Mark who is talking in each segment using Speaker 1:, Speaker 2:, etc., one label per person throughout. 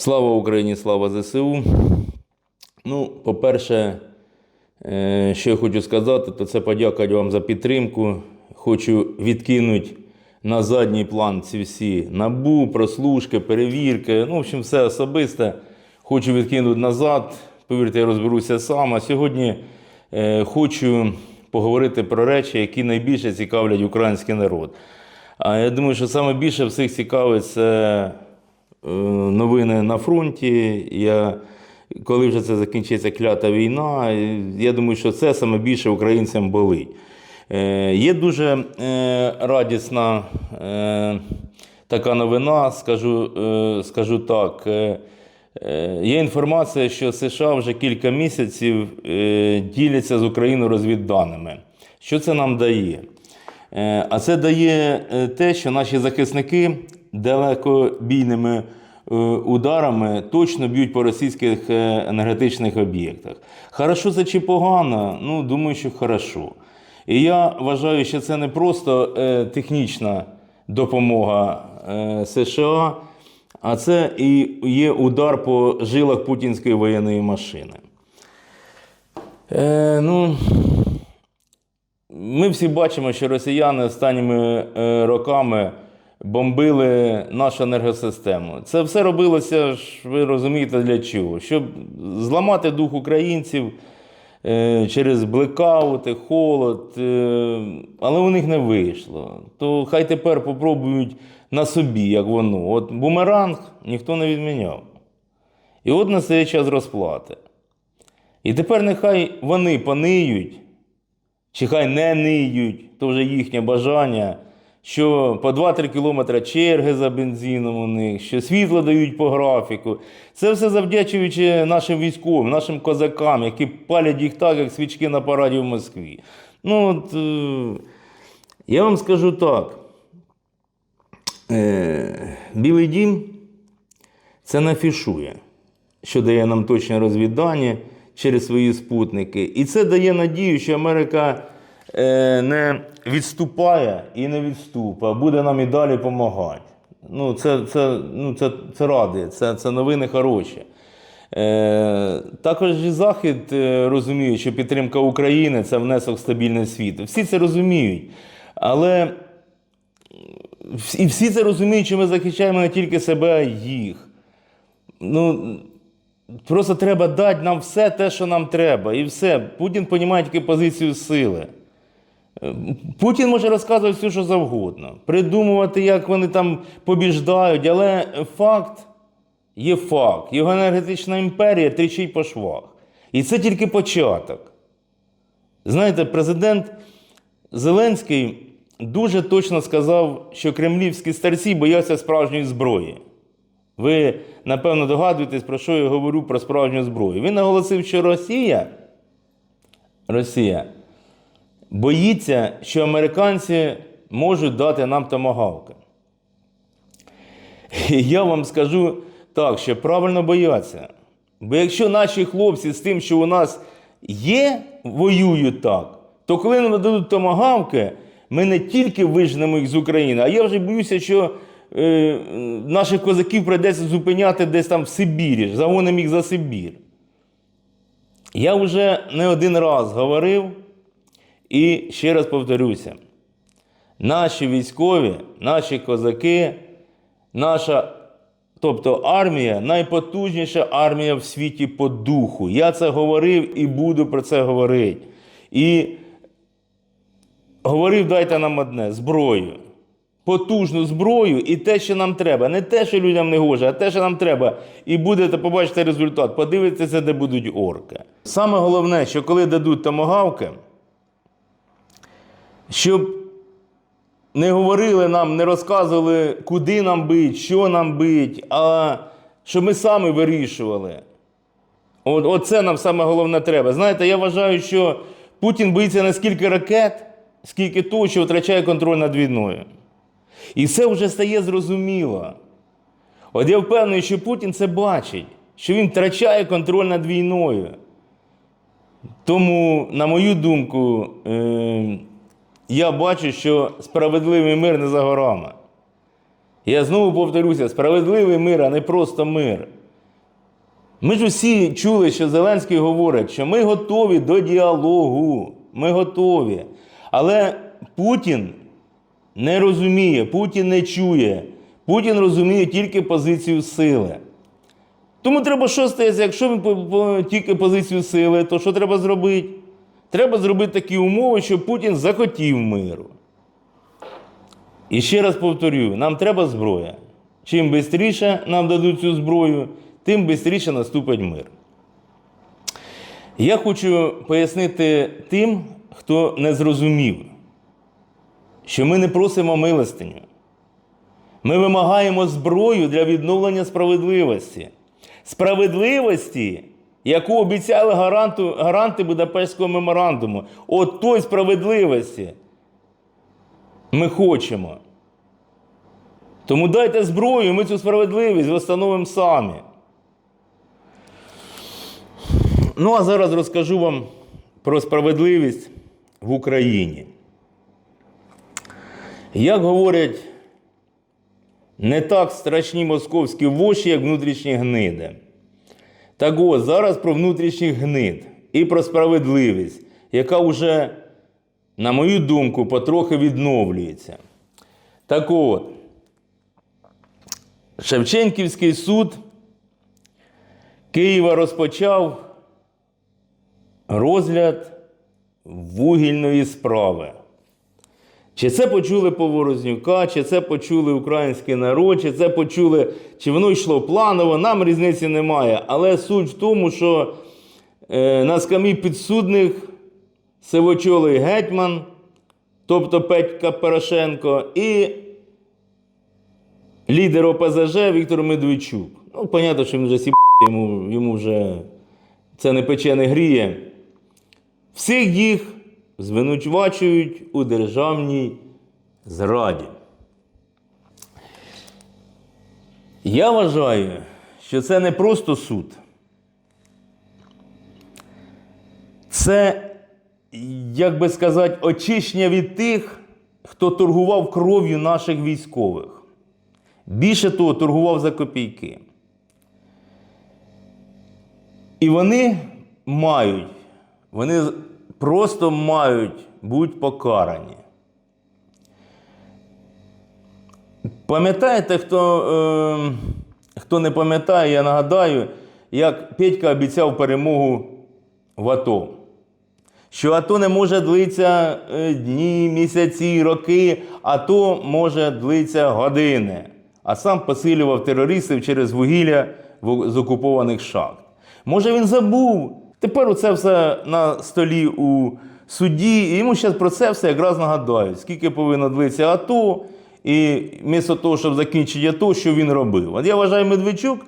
Speaker 1: Слава Україні, слава ЗСУ. Ну, по-перше, е, що я хочу сказати, то це подякувати вам за підтримку. Хочу відкинути на задній план ці всі набу, прослушки, перевірки. Ну, в общем, все особисте. Хочу відкинути назад. Повірте, я розберуся сам. А сьогодні е, хочу поговорити про речі, які найбільше цікавлять український народ. А я думаю, що саме більше всіх цікавить це новини на фронті. Я, коли вже це закінчиться клята війна, е, я думаю, що це саме більше українцям болить. Е, Є дуже е, радісна е, така новина, скажу, е, скажу так. Е, е, Є інформація, що США вже кілька місяців е, діляться з Україною розвідданими. Що це нам дає? Е, А це дає е, те, що наші захисники далекобійними е, ударами точно б'ють по російських е, енергетичних об'єктах. Хорошо це чи погано? Ну, думаю, що хорошо. І я вважаю, що це не просто е, технічна допомога США, а це і є удар по жилах путінської воєнної машини. Е, ну, ми всі бачимо, що росіяни останніми роками бомбили нашу енергосистему. Це все робилося, ж, ви розумієте, для чого? Щоб зламати дух українців е, через блекаути, холод. е, але у них не вийшло. То хай тепер попробують на собі, як воно. От бумеранг ніхто не відміняв. І от настає час розплати. І тепер нехай вони пониють, чи хай не ниють, то вже їхнє бажання, що по 2-3 кілометри черги за бензином у них, що світло дають по графіку. Це все завдячуючи нашим військовим, нашим козакам, які палять їх так, як свічки на параді в Москві. Ну, от, е, я вам скажу так. Е, Білий дім це нафішує, що дає нам точне розвідання через свої спутники. І це дає надію, що Америка не відступає і не відступа, буде нам і далі допомагати. Ну, це, це, ну, це, це радує, це, це новини хороші. Е, також і Захід е, розуміє, що підтримка України це внесок в стабільний світ. Всі це розуміють. Але і всі це розуміють, що ми захищаємо не тільки себе, а їх. Ну, просто треба дати нам все те, що нам треба. І все. Путін розуміє тільки позицію сили. Путін може розказувати все, що завгодно, придумувати, як вони там побіждають, але факт є факт. Його енергетична імперія тричить по швах. І це тільки початок. Знаєте, президент Зеленський дуже точно сказав, що кремлівські старці бояться справжньої зброї. Ви, напевно, догадуєтесь, про що я говорю про справжню зброю. Він наголосив, що Росія, Росія боїться, що американці можуть дати нам томагавки. І я вам скажу так, що правильно бояться. Бо якщо наші хлопці з тим, що у нас є, воюють так, то коли нам дадуть томагавки, ми не тільки вижнемо їх з України, а я вже боюся, що е, наших козаків прийдеться зупиняти десь там в Сибірі, загонимо їх за Сибір. Я вже не один раз говорив і ще раз повторюся: наші військові, наші козаки, наша, тобто армія найпотужніша армія в світі по духу. Я це говорив і буду про це говорити. І говорив, дайте нам одне зброю. Потужну зброю і те, що нам треба. Не те, що людям не гоже, а те, що нам треба. І будете побачити результат. Подивитися, де будуть орки. Саме головне, що коли дадуть томагавки, щоб не говорили нам, не розказували, куди нам бить, що нам бить, а щоб ми самі вирішували. От, оце нам саме головне треба. Знаєте, я вважаю, що Путін боїться не скільки ракет, скільки того, що втрачає контроль над війною. І все вже стає зрозуміло. От я впевнений, що Путін це бачить, що він втрачає контроль над війною. Тому, на мою думку, е- я бачу, що справедливий мир не за горами. Я знову повторюся: справедливий мир, а не просто мир. Ми ж усі чули, що Зеленський говорить, що ми готові до діалогу. Ми готові. Але Путін не розуміє, Путін не чує. Путін розуміє тільки позицію сили. Тому треба що стається, якщо він тільки позицію сили, то що треба зробити? Треба зробити такі умови, щоб Путін захотів миру. І ще раз повторюю: нам треба зброя. Чим швидше нам дадуть цю зброю, тим швидше наступить мир. Я хочу пояснити тим, хто не зрозумів, що ми не просимо милостиню. Ми вимагаємо зброю для відновлення справедливості. Справедливості, яку обіцяли гаранту, гаранти Будапештського меморандуму. От той справедливості ми хочемо. Тому дайте зброю, ми цю справедливість встановимо самі. Ну, а зараз розкажу вам про справедливість в Україні. Як говорять, не так страшні московські воші, як внутрішні гниди. Так от, зараз про внутрішніх гнид і про справедливість, яка вже, на мою думку, потрохи відновлюється. Так от, Шевченківський суд Києва розпочав розгляд вугільної справи. Чи це почули Поворознюка, чи це почули український народ, чи це почули, чи воно йшло планово, нам різниці немає. Але суть в тому, що е, на скамі підсудних сивочолий гетьман, тобто Петька Порошенко, і лідер ОПЗЖ Віктор Медведчук. Ну, понятно, що він вже сіб йому, йому вже це не пече, не гріє. Всіх їх звинувачують у державній зраді. Я вважаю, що це не просто суд. Це, як би сказати, очищення від тих, хто торгував кров'ю наших військових. Більше того, торгував за копійки. І вони мають, вони просто мають бути покарані. Пам'ятаєте, хто, е, хто не пам'ятає, я нагадаю, як Петька обіцяв перемогу в АТО. Що АТО не може длитися е, дні, місяці, роки, АТО може длитися години. А сам посилював терористів через вугілля з окупованих шахт. Може він забув. Тепер це все на столі у суді, і йому зараз про це все якраз нагадають, скільки повинно длитися АТО, і вмісто того, щоб закінчити АТО, що він робив. От я вважаю, Медведчук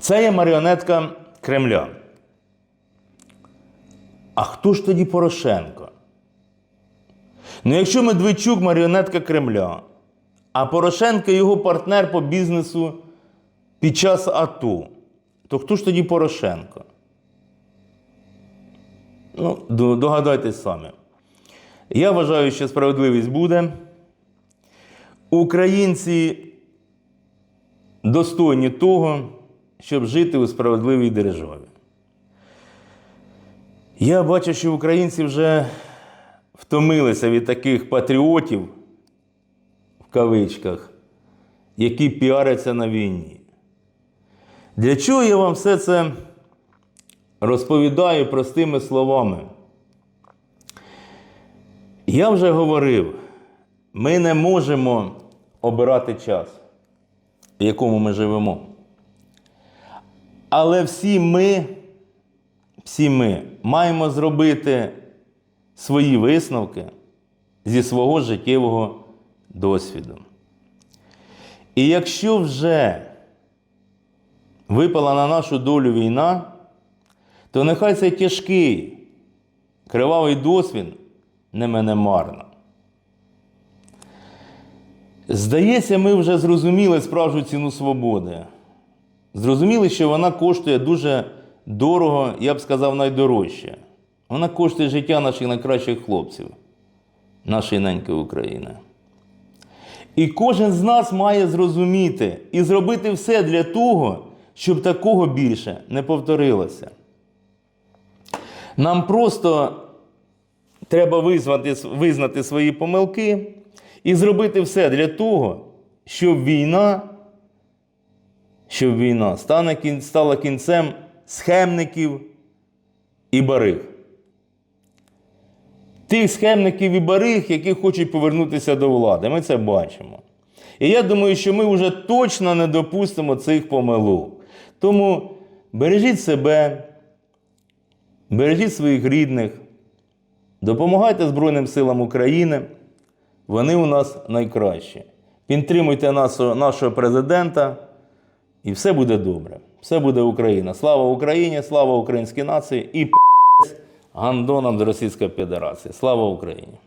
Speaker 1: це є маріонетка Кремля. А хто ж тоді Порошенко? Ну, якщо Медведчук маріонетка Кремля, а Порошенко його партнер по бізнесу під час АТО, то хто ж тоді Порошенко? Ну, догадайтесь самі. Я вважаю, що справедливість буде. Українці достойні того, щоб жити у справедливій державі. Я бачу, що українці вже втомилися від таких патріотів, в кавичках, які піаряться на війні. Для чого я вам все це розповідаю простими словами? Я вже говорив, ми не можемо обирати час, в якому ми живемо. Але всі ми, всі ми маємо зробити свої висновки зі свого життєвого досвіду. І якщо вже випала на нашу долю війна, то нехай цей тяжкий, кривавий досвід не мене марно. Здається, ми вже зрозуміли справжню ціну свободи. Зрозуміли, що вона коштує дуже дорого, я б сказав, найдорожче. Вона коштує життя наших найкращих хлопців, нашої неньки України. І кожен з нас має зрозуміти і зробити все для того, щоб такого більше не повторилося. Нам просто треба визнати, визнати свої помилки і зробити все для того, щоб війна, щоб війна стала кінцем схемників і бариг. Тих схемників і бариг, які хочуть повернутися до влади. Ми це бачимо. І я думаю, що ми вже точно не допустимо цих помилок. Тому бережіть себе, бережіть своїх рідних, допомагайте Збройним силам України. Вони у нас найкращі. Підтримуйте нашого, нашого президента, і все буде добре. Все буде Україна. Слава Україні, слава українській нації і п***ць гандонам з Російської Федерації. Слава Україні!